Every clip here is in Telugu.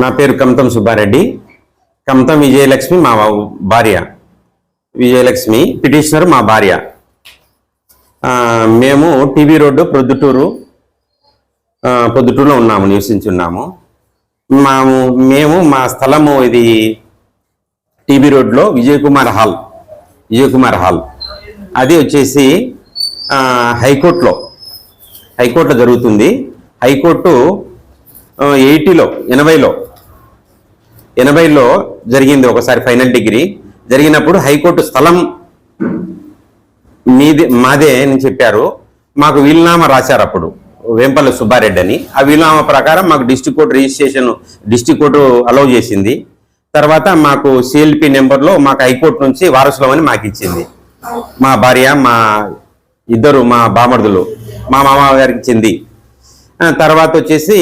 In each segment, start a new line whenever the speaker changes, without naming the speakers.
నా పేరు కమతం సుబ్బారెడ్డి. కమతం విజయలక్ష్మి మా భార్య. విజయలక్ష్మి పిటిషనర్ మా భార్య. మేము టీవీ రోడ్డు ప్రొద్దుటూరు పొద్దుటూరులో ఉన్నాము నివసించున్నాము. మాము మేము మా స్థలము ఇది టీబీ రోడ్లో విజయ్ కుమార్ హాల్. విజయ్ కుమార్ హాల్. అది వచ్చేసి హైకోర్టులో. హైకోర్టులో జరుగుతుంది. హైకోర్టు ఎయిటీలో ఎనభైలో. ఎనభైలో జరిగింది ఒకసారి ఫైనల్ డిగ్రీ. జరిగినప్పుడు హైకోర్టు స్థలం మీదే మాదే అని చెప్పారు. మాకు వీలునామా రాశారు అప్పుడు వేంపల్లి సుబ్బారెడ్డి అని. ఆ వీలునామా ప్రకారం మాకు district court registration district court allow చేసింది. తర్వాత మాకు సిఎల్పి నెంబర్లో మాకు హైకోర్టు నుంచి వారసులమని మాకు ఇచ్చింది. మా భార్య మా ఇద్దరు మా బామర్దులు మా మామ గారికి ఇచ్చింది తర్వాత వచ్చేసి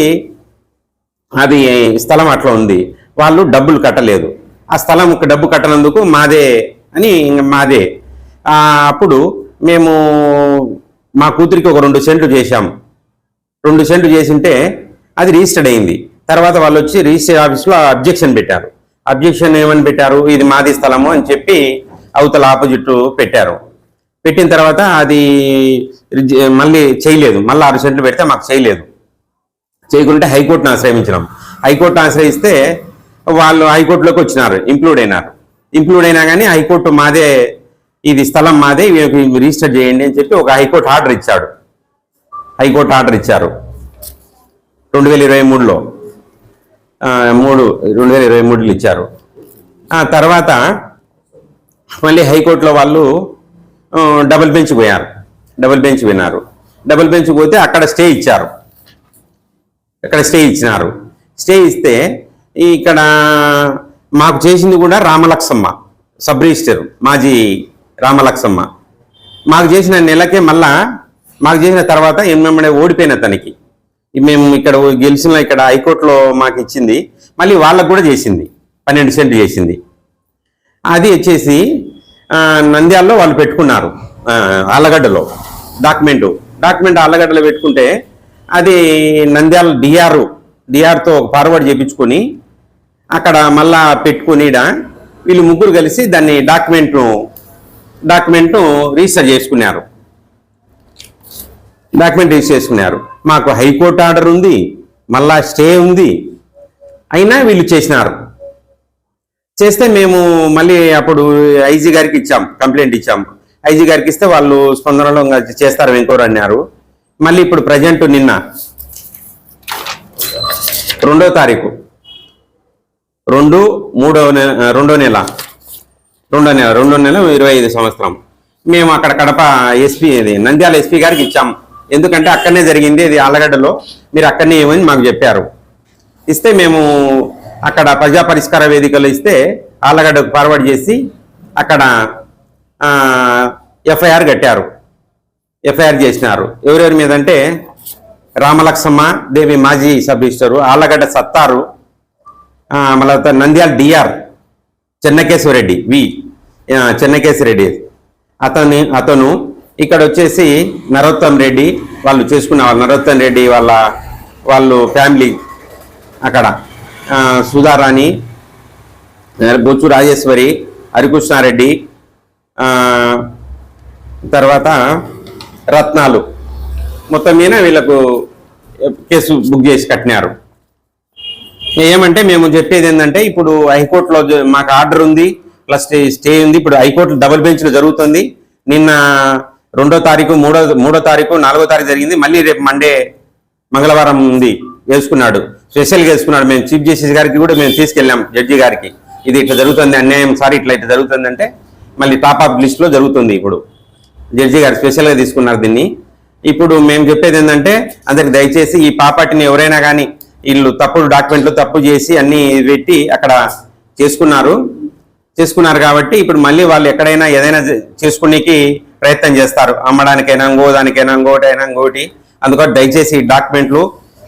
అది స్థలం అట్లా ఉంది. వాళ్ళు డబ్బులు కట్టలేదు. ఆ స్థలం డబ్బు కట్టనందుకు మాదే అని మాదే. అప్పుడు మేము మా కూతురికి ఒక రెండు సెంట్లు చేశాం. రెండు సెంట్లు చేసింటే అది రిజిస్టర్డ్ అయింది. తర్వాత వాళ్ళు వచ్చి రిజిస్టర్ ఆఫీస్లో అబ్జెక్షన్ పెట్టారు. అబ్జెక్షన్ ఏమని పెట్టారు? ఇది మాది స్థలము అని చెప్పి అవతల ఆపోజిట్ పెట్టారు. పెట్టిన తర్వాత అది మళ్ళీ చేయలేదు. మళ్ళీ ఆరు సెంట్లు పెడితే మాకు చేయలేదు. చేయకుంటే హైకోర్టును ఆశ్రయించినాం. హైకోర్టు ఆశ్రయిస్తే వాళ్ళు హైకోర్టులోకి వచ్చినారు ఇంక్లూడ్ అయినారు. ఇంక్లూడ్ అయినా కానీ హైకోర్టు మాదే ఇది స్థలం మాదే రిజిస్టర్ చేయండి అని చెప్పి ఒక హైకోర్టు ఆర్డర్ ఇచ్చాడు. హైకోర్టు ఆర్డర్ ఇచ్చారు. రెండు వేల ఇరవై మూడులో. మూడు రెండు వేల ఇరవై మూడులో ఇచ్చారు. ఆ తర్వాత మళ్ళీ హైకోర్టులో వాళ్ళు డబుల్ బెంచ్ పోయారు. డబుల్ బెంచ్ విన్నారు. డబుల్ బెంచ్ పోతే అక్కడ స్టే ఇచ్చారు. ఇక్కడ స్టే ఇచ్చినారు. స్టే ఇస్తే ఇక్కడ మాకు చేసింది కూడా రామలక్ష్మమ్మ సబ్ రిజిస్టర్ మాజీ రామలక్ష్మమ్మ. మాకు చేసిన నెలకే మళ్ళా మాకు చేసిన తర్వాత ఎమ్మెమ్మడే ఓడిపోయిన తనకి. మేము ఇక్కడ గెలిచిన ఇక్కడ హైకోర్టులో మాకు ఇచ్చింది మళ్ళీ వాళ్ళకు కూడా చేసింది పన్నెండు సెంట్లు చేసింది. అది వచ్చేసి నంద్యాలలో వాళ్ళు పెట్టుకున్నారు అల్లగడ్డలో ఆలగడ్డలో డాక్యుమెంట్. డాక్యుమెంట్ ఆలగడ్డలో పెట్టుకుంటే అది నంద్యాల డిఆర్ డిఆర్తో ఫార్వర్డ్ చేయించుకొని అక్కడ మళ్ళా పెట్టుకుని వీళ్ళు ముగ్గురు కలిసి దాన్ని డాక్యుమెంట్ను డాక్యుమెంట్ను రిజిస్టర్ చేసుకున్నారు. డాక్యుమెంట్ రిజిస్టర్ చేసుకున్నారు. మాకు హైకోర్టు ఆర్డర్ ఉంది మళ్ళా స్టే ఉంది అయినా వీళ్ళు చేసినారు. చేస్తే మేము మళ్ళీ అప్పుడు ఐజీ గారికి ఇచ్చాం కంప్లైంట్ ఇచ్చాం. ఐజీ గారికి ఇస్తే వాళ్ళు స్పందనలో చేస్తారు వెంకోరు అన్నారు. మళ్ళీ ఇప్పుడు ప్రజెంట్ నిన్న. రెండో తారీఖు. రెండు మూడో నెల రెండో నెల. రెండో నెల రెండో నెల ఇరవై ఐదు సంవత్సరం. మేము అక్కడ కడప ఎస్పీ ఇది నంద్యాల ఎస్పీ గారికి ఇచ్చాం. ఎందుకంటే అక్కడనే జరిగింది ఇది ఆలగడ్డలో. మీరు అక్కడనే ఏమని మాకు చెప్పారు. ఇస్తే మేము అక్కడ ప్రజా పరిష్కార వేదికలో ఇస్తే ఆలగడ్డకు ఫార్వర్డ్ చేసి అక్కడ ఎఫ్ఐఆర్ కట్టారు. ఎఫ్ఐఆర్ చేసినారు. ఎవరెవరి మీద అంటే రామలక్ష్మ దేవి మాజీ సబ్ రిజిస్టరు ఆలగడ్డ సత్తారు మళ్ళీ నంద్యాల డిఆర్ చెన్నకేశ్వరరెడ్డి వి ఆ, చెన్నకేశ్వరరెడ్డి అతని అతను ఇక్కడ వచ్చేసి నరోత్తం రెడ్డి వాళ్ళు చేసుకున్న వాళ్ళు నరోత్తం రెడ్డి వాళ్ళ వాళ్ళు ఫ్యామిలీ అక్కడ. సుధారాణి బొచ్చు రాజేశ్వరి హరికృష్ణారెడ్డి తర్వాత రత్నాలు. మొత్తం మీద వీళ్ళకు కేసు బుక్ చేసి కట్టినారు. ఏమంటే మేము చెప్పేది ఏంటంటే ఇప్పుడు హైకోర్టులో మాకు ఆర్డర్ ఉంది ప్లస్ స్టే ఉంది. ఇప్పుడు హైకోర్టు డబుల్ బెంచ్లో జరుగుతుంది. నిన్న రెండో తారీఖు మూడో మూడో తారీఖు నాలుగో తారీఖు జరిగింది. మళ్ళీ రేపు మండే మంగళవారం ఉంది. వేసుకున్నాడు స్పెషల్గా వేసుకున్నాడు మేము చీఫ్ జస్టిస్ గారికి కూడా మేము తీసుకెళ్ళాం జడ్జి గారికి. ఇది ఇట్లా జరుగుతుంది అన్యాయం సారీ ఇట్లా ఇట్లా జరుగుతుంది అంటే మళ్ళీ టాప్ ఆఫ్ లిస్ట్లో జరుగుతుంది ఇప్పుడు. జడ్జి గారు స్పెషల్గా తీసుకున్నారు దీన్ని. ఇప్పుడు మేము చెప్పేది ఏంటంటే అందరికి దయచేసి ఈ ప్రాపర్టీని ఎవరైనా కానీ వీళ్ళు తప్పుడు డాక్యుమెంట్లు తప్పు చేసి అన్ని పెట్టి అక్కడ చేసుకున్నారు. చేసుకున్నారు కాబట్టి ఇప్పుడు మళ్ళీ వాళ్ళు ఎక్కడైనా ఏదైనా చేసుకునేకి ప్రయత్నం చేస్తారు. అమ్మడానికైనా ఇంకోదానికైనా ఇంకోటైనా ఇంకోటి. అందుకని దయచేసి డాక్యుమెంట్లు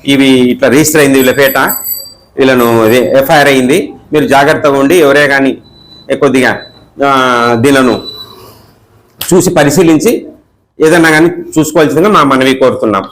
ఇవి ఇట్లా రిజిస్టర్ అయింది వీళ్ళ పేట. వీళ్ళను ఎఫ్ఐఆర్ అయింది. మీరు జాగ్రత్తగా ఉండి ఎవరే కానీ కొద్దిగా ఆ, దీనిలను చూసి పరిశీలించి ఏదన్నా కానీ చూసుకోవాల్సిందిగా మా మనవి కోరుతున్నాం.